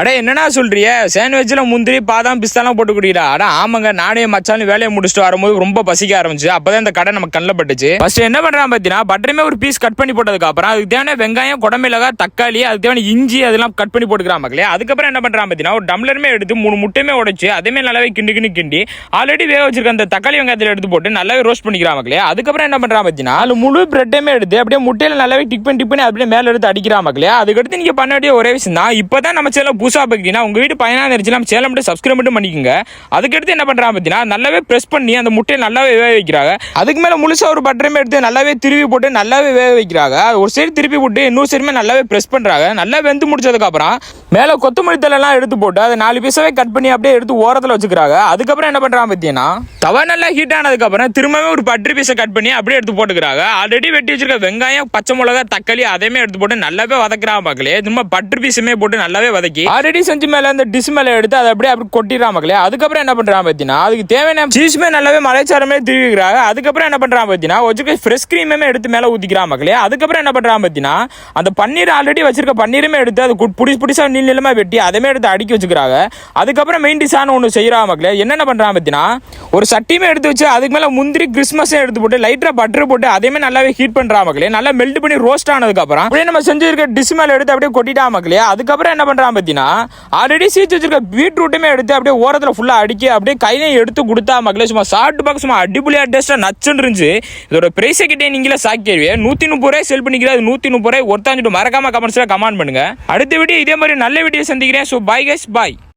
அடே என்னடா சொல்றிய? சாண்ட்விச்சில் முந்திரி பாதாம் பிஸ்தாலாம் போட்டு குடிக்கிறா அடா ஆமாங்க நானே மச்சாலும் வேலையை முடிச்சுட்டு வரும்போது ரொம்ப பசிக்க ஆரம்பிச்சு அப்பதான் இந்த கடை நமக்கு கண்ணில் பட்டுச்சு. ஃபர்ஸ்ட் என்ன பண்றான் பார்த்தீங்கன்னா பட்டருமே ஒரு பீஸ் கட் பண்ணி போட்டதுக்கு அப்புறம் அதுக்கு தேவையான வெங்காயம் குடமிளகா தக்காளி அதுக்கு தேவையான இஞ்சி அதெல்லாம் கட் பண்ணி போட்டுக்கிறான் மக்களே. அதுக்கப்புறம் என்ன பண்றான் பார்த்தீங்கன்னா ஒரு டம்ளருமே எடுத்து மூணு முட்டையுமே உடைச்சு அதேமே நல்லாவே கிண்டு கிண்டு கிண்டி ஆல்ரெடி வேக வச்சிருக்க அந்த தக்காளி வெங்காயத்தில் எடுத்து போட்டு நல்லாவே ரோஸ்ட் பண்ணிக்கிறான் மக்களே. அதுக்கப்புறம் என்ன பண்றான் பார்த்தீங்கன்னா அது முழு பிரெட்டையுமே எடுத்து அப்படியே முட்டையில நல்லாவே டிக் பண்ணி டிக் பண்ணி அப்படியே மேல எடுத்து அடிக்கிறான் மக்களே. அதுக்கடுத்து நீங்க பண்ண வேண்டிய ஒரே விஷயம் தான் இப்பதான் நம்ம சேனல் புதுசாக பார்த்தீங்கன்னா உங்கள் வீட்டு பயனாக இருந்துச்சு நம்ம சேலம் மட்டும் சப்ஸ்கிரைப் மட்டும் பண்ணிக்கோங்க. அதுக்கடுத்து என்ன பண்ணுறாங்க பார்த்தீங்கன்னா நல்லாவே ப்ரெஸ் பண்ணி அந்த முட்டையை நல்லாவே வேக வைக்கிறாங்க. அதுக்கு மேலே முழுசாக ஒரு பட்டருமே எடுத்து நல்லாவே திருப்பி போட்டு நல்லாவே வேக வைக்கிறாங்க. ஒரு சைடு திருப்பி போட்டு இன்னொரு சைடுமே நல்லாவே ப்ரெஸ் பண்ணுறாங்க நல்லா வெந்து முடிச்சதுக்கப்புறம் மேலே கொத்தமல்லி தலைலாம் எல்லாம் எடுத்து போட்டு அதை நாலு பீஸாவே கட் பண்ணி அப்படியே எடுத்து ஓரத்தில் வச்சுக்கிறாங்க. அதுக்கப்புறம் என்ன பண்ணுறாங்க பார்த்தீங்கன்னா தவா நல்லா ஹீட் ஆனதுக்கப்புறம் திரும்பவே ஒரு பட்டரி பீஸை கட் பண்ணி அப்படியே எடுத்து போட்டுக்கிறாங்க. ஆல்ரெடி வெட்டி வச்சிருக்க வெங்காயம் பச்சை மிளகா தக்காளி அதையுமே எடுத்து போட்டு நல்லாவே வதக்குறான் பார்க்கலையே திரும்ப பட்டர் பீஸுமே போட்டு நல்லாவே வதக்கி ஆல்ரெடி செஞ்சு மேல அந்த டிஷ் மேல எடுத்து அதை அப்படியே அப்படி கொட்டிடுறான் மக்களே. அதுக்கப்புறம் என்ன பண்றான் பார்த்தீங்கன்னா அதுக்கு தேவையான சீஸ்மே நல்லாவே மலைச்சாரமே திருவிக்கிறாங்க அதுக்கப்புறம் என்ன பண்றான் பார்த்தீங்கன்னா வச்சுக்க ஃப்ரெஷ் கிரீமே எடுத்து மேல ஊத்திக்கிறான் மக்களே. அதுக்கப்புறம் என்ன பண்றான் பார்த்தீங்கன்னா அந்த பன்னீர் ஆல்ரெடி வச்சிருக்க பன்னீருமே எடுத்து அது கு- புடிசு புடிசா நீள் நிலமா வெட்டி அதேமே எடுத்து அடுக்கி வச்சுக்கிறாங்க. அதுக்கப்புறம் மெயின் டிஷான ஒன்று செய்யறா மக்களே. என்னென்ன பண்றான் பார்த்தீங்கன்னா ஒரு சட்டியுமே எடுத்து வச்சு அதுக்கு மேல முந்திரி கிறிஸ்மஸும் எடுத்து போட்டு லைட்டா பட்டர் போட்டு அதையுமே நல்லாவே ஹீட் பண்றா மக்களே. நல்லா மெல்ட் பண்ணி ரோஸ்ட் ஆனதுக்கு அப்புறம் அப்படியே நம்ம செஞ்சிருக்க டிஷ் மேல எடுத்து அப்படியே கொட்டிட்டா மக்களே. அதுக்கப்புறம் என்ன பண்றான் பார்த்தீங்கன்னா ஆல்ரெடி சீச்சு வச்சிருக்க பீட்ரூட்டுமே எடுத்து அப்படியே ஓரத்தில் ஃபுல்லாக அடிக்கி அப்படியே கையிலையும் எடுத்து கொடுத்தா மக்களே சும்மா சாப்பிட்டு பார்க்க சும்மா அடிப்பொலியா டேஸ்ட்டாக நச்சுன்னு இருந்துச்சு. இதோட பிரைஸை கிட்டே நீங்களே சாக்கிடுவே நூற்றி முப்பது ரூபாய் செல் அது நூற்றி முப்பது ரூபாய் ஒருத்தாஞ்சிட்டு மறக்காம கமெண்ட்ஸில் கமெண்ட் பண்ணுங்கள் அடுத்த வீடியோ இதே மாதிரி நல்ல வீடியோ சந்திக்கிறேன். So bye guys bye